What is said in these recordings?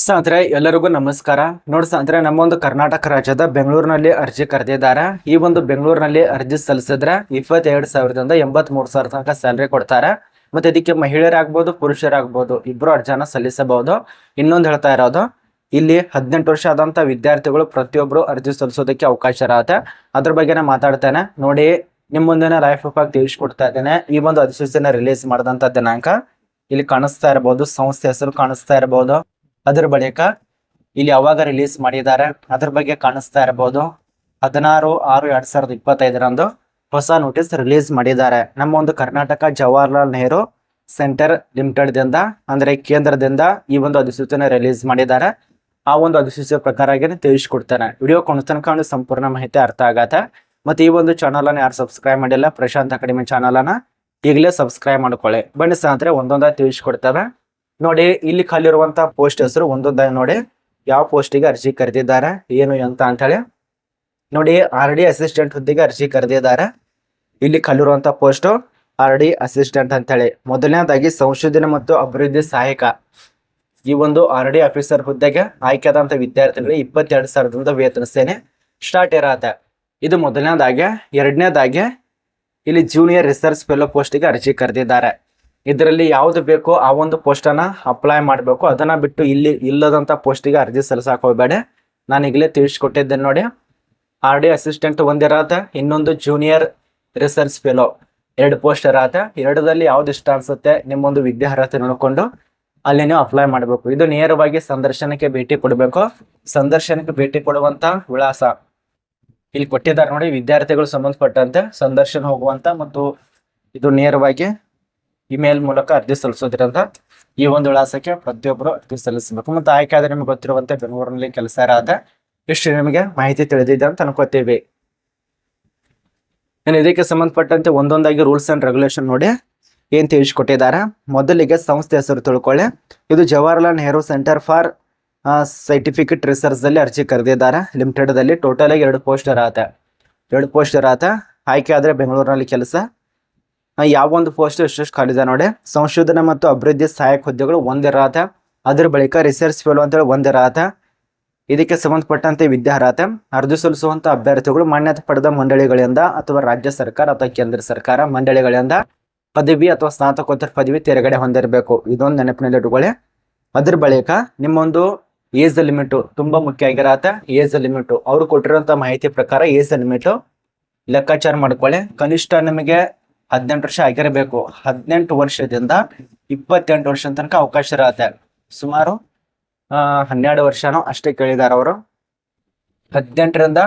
ಸ್ನೇಹಿತರೆ, ಎಲ್ಲರಿಗೂ ನಮಸ್ಕಾರ. ನೋಡಿ ಸ್ನೇಹಿತರೆ ನಮ್ಮ ಒಂದು ಕರ್ನಾಟಕ ರಾಜ್ಯದ ಬೆಂಗಳೂರಿನಲ್ಲಿ ಅರ್ಜಿ ಕರೆದಿದ್ದಾರೆ. ಈ ಒಂದು ಬೆಂಗಳೂರಿನಲ್ಲಿ ಅರ್ಜಿ ಸಲ್ಲಿಸಿದ್ರೆ ಇಪ್ಪತ್ತೆರಡು ಸಾವಿರದಿಂದ ಎಂಬತ್ ಮೂರು ಸಾವಿರ ತನಕ ಸ್ಯಾಲ್ರಿ ಕೊಡ್ತಾರೆ. ಮತ್ತೆ ಇದಕ್ಕೆ ಮಹಿಳೆಯರಾಗ್ಬೋದು, ಪುರುಷರಾಗ್ಬೋದು, ಇಬ್ರು ಅರ್ಜಿನ ಸಲ್ಲಿಸಬಹುದು. ಇನ್ನೊಂದು ಹೇಳ್ತಾ ಇರೋದು, ಇಲ್ಲಿ ಹದಿನೆಂಟು ವರ್ಷ ಆದಂತ ವಿದ್ಯಾರ್ಥಿಗಳು ಪ್ರತಿಯೊಬ್ರು ಅರ್ಜಿ ಸಲ್ಲಿಸೋದಕ್ಕೆ ಅವಕಾಶ ಇರತ್ತೆ. ಅದ್ರ ಬಗ್ಗೆ ನಾ ಮಾತಾಡ್ತೇನೆ. ನೋಡಿ ನಿಮ್ಮ ಮುಂದಿನ ಲೈಫ್ ಆಗಿ ತಿಳಿಸ್ಕೊಡ್ತಾ ಇದ್ದೇನೆ. ಈ ಒಂದು ಅಧಿಸೂಚನೆ ರಿಲೀಸ್ ಮಾಡಿದಂತ ದಿನಾಂಕ ಇಲ್ಲಿ ಕಾಣಿಸ್ತಾ ಇರಬಹುದು ಸಂಸ್ಥೆ ಹೆಸರು ಕಾಣಿಸ್ತಾ ಇರಬಹುದು ಅದ್ರ ಬಳಿಕ ಇಲ್ಲಿ ಯಾವಾಗ ರಿಲೀಸ್ ಮಾಡಿದ್ದಾರೆ. ಅದ್ರ ಬಗ್ಗೆ ಕಾಣಿಸ್ತಾ ಇರಬಹುದು. ಹದಿನಾರು ಆರು ಎರಡ್ ಸಾವಿರದ ಇಪ್ಪತ್ತೈದರಂದು ಹೊಸ ನೋಟಿಸ್ ರಿಲೀಸ್ ಮಾಡಿದ್ದಾರೆ. ನಮ್ಮ ಒಂದು ಕರ್ನಾಟಕ ಜವಾಹರ್ಲಾಲ್ ನೆಹರು ಸೆಂಟರ್ ಲಿಮಿಟೆಡ್ ದಿಂದ ಅಂದ್ರೆ ಕೇಂದ್ರದಿಂದ ಈ ಒಂದು ಅಧಿಸೂಚನೆ ರಿಲೀಸ್ ಮಾಡಿದ್ದಾರೆ. ಆ ಒಂದು ಅಧಿಸೂಚನೆ ಪ್ರಕಾರ ತಿಳಿಸ್ಕೊಡ್ತಾರೆ ವಿಡಿಯೋ ತನಕ ಸಂಪೂರ್ಣ ಮಾಹಿತಿ ಅರ್ಥ ಆಗತ್ತೆ. ಮತ್ತೆ ಈ ಒಂದು ಚಾನಲ್ ಅನ್ನು ಯಾರು ಸಬ್ಸ್ಕ್ರೈಬ್ ಮಾಡಿಲ್ಲ, ಪ್ರಶಾಂತ್ ಅಕಾಡೆಮಿ ಚಾನಲ್ ಅನ್ನ ಈಗಲೇ ಸಬ್ಸ್ಕ್ರೈಬ್ ಮಾಡ್ಕೊಳ್ಳಿ. ಬನ್ನಿ ಅಂದ್ರೆ ಒಂದೊಂದಾಗಿ ತಿಳಿಸ್ಕೊಡ್ತೇವೆ. ನೋಡಿ, ಇಲ್ಲಿ ಖಾಲಿ ಇರುವಂತ ಪೋಸ್ಟ್ ಹೆಸರು ಒಂದೊಂದಾಗಿ ನೋಡಿ. ಯಾವ ಪೋಸ್ಟಿಗೆ ಅರ್ಜಿ ಕರೆದಿದ್ದಾರೆ, ಏನು ಅಂತ ಅಂತೇಳಿ ನೋಡಿ ಆರ್ ಡಿ ಅಸಿಸ್ಟೆಂಟ್ ಹುದ್ದೆಗೆ ಅರ್ಜಿ ಕರೆದಿದ್ದಾರೆ. ಇಲ್ಲಿ ಖಾಲಿರುವಂತಹ ಪೋಸ್ಟ್ ಆರ್ ಡಿ ಅಸಿಸ್ಟೆಂಟ್ ಅಂತೇಳಿ ಮೊದಲನೇದಾಗಿ ಸಂಶೋಧನೆ ಮತ್ತು ಅಭಿವೃದ್ಧಿ ಸಹಾಯಕ. ಈ ಒಂದು ಆರ್ ಡಿ ಆಫೀಸರ್ ಹುದ್ದೆಗೆ ಆಯ್ಕೆಯಾದಂತಹ ವಿದ್ಯಾರ್ಥಿಗಳಿಗೆ ಇಪ್ಪತ್ತೆರಡು ಸಾವಿರದಿಂದ ವೇತನ ಸೇನೆ ಸ್ಟಾರ್ಟ್ ಇರತ್ತೆ. ಇದು ಮೊದಲನೇದಾಗೆ. ಎರಡನೇದಾಗೆ, ಇಲ್ಲಿ ಜೂನಿಯರ್ ರಿಸರ್ಚ್ ಫೆಲೋ ಪೋಸ್ಟಿಗೆ ಅರ್ಜಿ ಕರೆದಿದ್ದಾರೆ. ಇದರಲ್ಲಿ ಯಾವ್ದು ಬೇಕೋ ಆ ಒಂದು ಪೋಸ್ಟ್ ಅನ್ನ ಅಪ್ಲೈ ಮಾಡಬೇಕು. ಅದನ್ನ ಬಿಟ್ಟು ಇಲ್ಲಿ ಇಲ್ಲದಂತ ಪೋಸ್ಟಿಗೆ ಅರ್ಜಿ ಸಲ್ಲಿಸಕ್ ಹೋಗ್ಬೇಡ. ನಾನು ಈಗಲೇ ತಿಳಿಸ್ಕೊಟ್ಟಿದ್ದೇನೆ ನೋಡಿ. ಆರ್ ಡಿ ಅಸಿಸ್ಟೆಂಟ್ ಒಂದಿರತ್ತೆ ಇನ್ನೊಂದು ಜೂನಿಯರ್ ರಿಸರ್ಚ್ ಫೆಲೋ ಎರಡು ಪೋಸ್ಟ್ ಇರತ್ತೆ ಎರಡರಲ್ಲಿ ಯಾವ್ದು ಇಷ್ಟ ಅನ್ಸುತ್ತೆ ನಿಮ್ಮೊಂದು ವಿದ್ಯಾರ್ಹತೆ ನೋಡ್ಕೊಂಡು ಅಲ್ಲಿ ನೀವು ಅಪ್ಲೈ ಮಾಡಬೇಕು. ಇದು ನೇರವಾಗಿ ಸಂದರ್ಶನಕ್ಕೆ ಭೇಟಿ ಕೊಡಬೇಕು. ಸಂದರ್ಶನಕ್ಕೆ ಭೇಟಿ ಕೊಡುವಂತ ವಿಳಾಸ. ಇಲ್ಲಿ ಕೊಟ್ಟಿದ್ದಾರೆ ನೋಡಿ, ವಿದ್ಯಾರ್ಥಿಗಳು ಸಂಬಂಧಪಟ್ಟಂತೆ ಸಂದರ್ಶನ ಹೋಗುವಂತ ಮತ್ತು ಇದು ನೇರವಾಗಿ ಇಮೇಲ್ ಮೂಲಕ ಅರ್ಜಿ ಸಲ್ಲಿಸೋದ್ರಿಂದ ಈ ಒಂದು ವಿಳಾಸಕ್ಕೆ ಪ್ರತಿಯೊಬ್ಬರು ಅರ್ಜಿ ಸಲ್ಲಿಸಬೇಕು. ಮತ್ತು ಆಯ್ಕೆ ಆದರೆ ನಿಮ್ಗೆ ಗೊತ್ತಿರುವಂತೆ ಬೆಂಗಳೂರಿನಲ್ಲಿ ಕೆಲಸ ಇರಾದ ಇಷ್ಟು ನಿಮಗೆ ಮಾಹಿತಿ ತಿಳಿದಿದೆ ಅಂತ ಅನ್ಕೋತೀವಿ. ನಾನು ಇದಕ್ಕೆ ಸಂಬಂಧಪಟ್ಟಂತೆ ಒಂದೊಂದಾಗಿ ರೂಲ್ಸ್ ಅಂಡ್ ರೆಗ್ಯುಲೇಷನ್ ನೋಡಿ ಏನು ತಿಳಿಸ್ಕೊಟ್ಟಿದ್ದಾರೆ. ಮೊದಲಿಗೆ ಸಂಸ್ಥೆ ಹೆಸರು ತಿಳ್ಕೊಳ್ಳಿ. ಇದು Jawaharlal Nehru centre for certificate ರಿಸರ್ಚ್ದಲ್ಲಿ ಅರ್ಜಿ ಕರೆದಿದ್ದಾರೆ. ಲಿಮಿಟೆಡ್ದಲ್ಲಿ ಟೋಟಲಾಗಿ ಎರಡು ಪೋಸ್ಟ್ ಇರತ್ತೆ ಎರಡು ಪೋಸ್ಟ್ ಇರತ್ತೆ ಆಯ್ಕೆ ಆದರೆ ಬೆಂಗಳೂರಿನಲ್ಲಿ ಕೆಲಸ. ಯಾವ ಒಂದು ಪೋಸ್ಟ್ ಎಷ್ಟೆಷ್ಟು ಖಾಲಿದೆ ನೋಡಿ. ಸಂಶೋಧನೆ ಮತ್ತು ಅಭಿವೃದ್ಧಿ ಸಹಾಯಕ ಹುದ್ದೆಗಳು ಒಂದಿರತ್ತೆ. ಅದ್ರ ಬಳಿಕ ರಿಸರ್ಚ್ ಫೆಲೋ ಅಂತೇಳಿ ಒಂದಿರತ್ತೆ. ಇದಕ್ಕೆ ಸಂಬಂಧಪಟ್ಟಂತೆ ವಿದ್ಯಾರ್ಹತೆ ಅರ್ಜಿ ಸಲ್ಲಿಸುವಂತ ಅಭ್ಯರ್ಥಿಗಳು ಮಾನ್ಯತೆ ಪಡೆದ ಮಂಡಳಿಗಳಿಂದ ಅಥವಾ ರಾಜ್ಯ ಸರ್ಕಾರ ಅಥವಾ ಕೇಂದ್ರ ಸರ್ಕಾರ ಮಂಡಳಿಗಳಿಂದ ಪದವಿ ಅಥವಾ ಸ್ನಾತಕೋತ್ತರ ಪದವಿ ತೆರೆಗಡೆ ಹೊಂದಿರಬೇಕು. ಇದೊಂದು ನೆನಪಿನಲ್ಲಿ ಇಟ್ಕೊಳ್ಳಿ. ಅದ್ರ ಬಳಿಕ ನಿಮ್ಮೊಂದು ಏಜ್ ಲಿಮಿಟ್ ತುಂಬಾ ಮುಖ್ಯ ಆಗಿರತ್ತೆ. ಏಜ್ ಲಿಮಿಟ್ ಅವ್ರು ಕೊಟ್ಟಿರುವಂತ ಮಾಹಿತಿ ಪ್ರಕಾರ ಏಜ್ ಲಿಮಿಟು ಲೆಕ್ಕಾಚಾರ ಮಾಡ್ಕೊಳ್ಳಿ. ಕನಿಷ್ಠ ನಿಮಗೆ ಹದಿನೆಂಟು ವರ್ಷ ಆಗಿರಬೇಕು. ಹದಿನೆಂಟು ವರ್ಷದಿಂದ ಇಪ್ಪತ್ತೆಂಟು ವರ್ಷ ತನಕ ಅವಕಾಶ ಇರತ್ತೆ. ಸುಮಾರು ಹನ್ನೆರಡು ವರ್ಷನೂ ಅಷ್ಟೇ ಕೇಳಿದಾರೆ ಅವರು. ಹದಿನೆಂಟರಿಂದ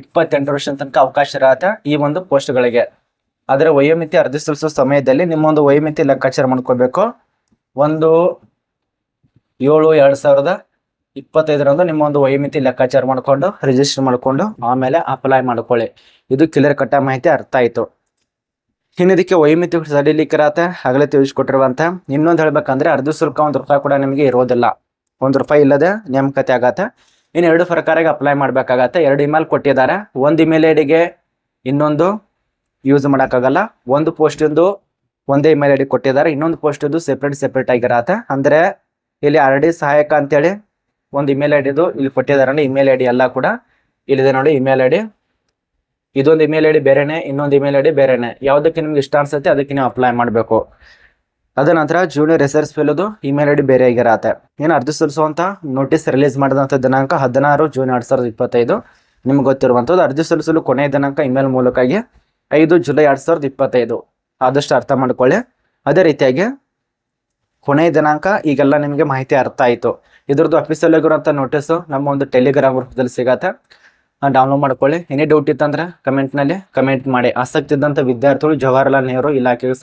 ಇಪ್ಪತ್ತೆಂಟು ವರ್ಷ ತನಕ ಅವಕಾಶ ಇರುತ್ತೆ ಈ ಒಂದು ಪೋಸ್ಟ್ಗಳಿಗೆ. ಅದರ ವಯೋಮಿತಿ ಅರ್ಜಿ ಸಲ್ಲಿಸೋ ಸಮಯದಲ್ಲಿ ನಿಮ್ಮೊಂದು ವಯೋಮಿತಿ ಲೆಕ್ಕಾಚಾರ ಮಾಡ್ಕೋಬೇಕು. ಒಂದು ಏಳು ಎರಡು ಸಾವಿರದ ಇಪ್ಪತ್ತೈದರಂದು ನಿಮ್ಮ ಒಂದು ವಯೋಮಿತಿ ಲೆಕ್ಕಾಚಾರ ಮಾಡಿಕೊಂಡು ರಿಜಿಸ್ಟರ್ ಮಾಡ್ಕೊಂಡು, ಆಮೇಲೆ ಅಪ್ಲೈ ಮಾಡ್ಕೊಳ್ಳಿ. ಇದು ಕ್ಲಿಯರ್ ಕಟ್ಟ ಮಾಹಿತಿ ಅರ್ಥ ಆಯ್ತು. ಇನ್ನು ಇದಕ್ಕೆ ವಯೋಮಿತಿ ಸಡಿಲೀಕರಾತ ಆಗಲೇ ತಿಳಿಸ್ಕೊಟ್ಟಿರುವಂತ ಇನ್ನೊಂದು ಹೇಳ್ಬೇಕಂದ್ರೆ ಅರ್ಧ ಶುಲ್ಕ ಒಂದು ರೂಪಾಯಿ ಕೂಡ ನಿಮಗೆ ಇರೋದಿಲ್ಲ. ಒಂದು ರೂಪಾಯಿ ಇಲ್ಲದೆ ನೇಮಕತೆ ಆಗತ್ತೆ. ಇನ್ನು ಎರಡು ಪ್ರಕಾರಗೆ ಅಪ್ಲೈ ಮಾಡಬೇಕಾಗತ್ತೆ. ಎರಡು ಇಮೇಲ್ ಕೊಟ್ಟಿದ್ದಾರೆ. ಒಂದು ಇಮೇಲ್ ಐಡಿಗೆ ಇನ್ನೊಂದು ಯೂಸ್ ಮಾಡೋಕ್ಕಾಗಲ್ಲ. ಒಂದು ಪೋಸ್ಟಿಂದು ಒಂದೇ ಇಮೇಲ್ ಡಿ ಕೊಟ್ಟಿದ್ದಾರೆ. ಇನ್ನೊಂದು ಪೋಸ್ಟಿಂದು ಸೆಪ್ರೇಟ್ ಸೆಪ್ರೇಟ್ ಆಗಿರತ್ತೆ. ಅಂದ್ರೆ ಇಲ್ಲಿ ಆರ್ ಡಿ ಸಹಾಯಕ ಅಂತೇಳಿ ಒಂದು ಇಮೇಲ್ ಐ ಡಿದು ಇಲ್ಲಿ ಕೊಟ್ಟಿದ್ದಾರೆ ಇಮೇಲ್ ಐ ಡಿ ಎಲ್ಲ ಕೂಡ ಇಲ್ಲಿದೆ ನೋಡಿ. Email ID. ಇದೊಂದು ಇಮೇಲ್ ಐಡಿ ಬೇರೆನೆ, ಇನ್ನೊಂದು ಇಮೇಲ್ ಐಡಿ ಬೇರೆನೆ. ಯಾವುದಕ್ಕೆ ನಿಮ್ಗೆ ಇಷ್ಟ ಅನ್ಸುತ್ತೆ ಅದಕ್ಕೆ ನೀವು ಅಪ್ಲೈ ಮಾಡಬೇಕು. ಅದ ನಂತರ ಜೂನಿಯರ್ ರಿಸರ್ಚ್ ಫೆಲೋದು ಇಮೇಲ್ ಐಡಿ ಬೇರೆ ಆಗಿರತ್ತೆ. ಏನು ಅರ್ಜಿ ಸಲ್ಲಿಸುವಂತ ನೋಟಿಸ್ ರಿಲೀಸ್ ಮಾಡಿದಂಥ ದಿನಾಂಕ ಹದಿನಾರು ಜೂನ್ ಎರಡು ಸಾವಿರದ ಇಪ್ಪತ್ತೈದು. ನಿಮ್ಗೆ ಗೊತ್ತಿರುವಂಥದ್ದು ಅರ್ಜಿ ಸಲ್ಲಿಸಲು ಕೊನೆಯ ದಿನಾಂಕ ಇಮೇಲ್ ಮೂಲಕವಾಗಿ ಐದು ಜುಲೈ ಎರಡು ಸಾವಿರದ ಇಪ್ಪತ್ತೈದು. ಆದಷ್ಟು ಅರ್ಥ ಮಾಡ್ಕೊಳ್ಳಿ. ಅದೇ ರೀತಿಯಾಗಿ ಕೊನೆಯ ದಿನಾಂಕ ಈಗೆಲ್ಲ ನಿಮಗೆ ಮಾಹಿತಿ ಅರ್ಥ ಆಯಿತು. ಇದ್ರದ್ದು ಅಫಿಸಿಯಲ್ ಆಗಿರುವಂಥ ನೋಟಿಸ್ ನಮ್ಮ ಒಂದು ಟೆಲಿಗ್ರಾಮ್ ಗ್ರೂಪ್ದಲ್ಲಿ ಸಿಗತ್ತೆ. ಡೌನ್ಲೋಡ್ ಮಾಡ್ಕೊಳ್ಳಿ. ಏನೇ ಡೌಟ್ ಇತ್ತಂದ್ರೆ ಕಮೆಂಟ್ನಲ್ಲಿ ಕಮೆಂಟ್ ಮಾಡಿ. ಆಸಕ್ತಿ ಇದ್ದಂಥ ವಿದ್ಯಾರ್ಥಿಗಳು ಜವಾಹರ್ಲಾಲ್ ನೆಹರು ಇಲಾಖೆಗೆ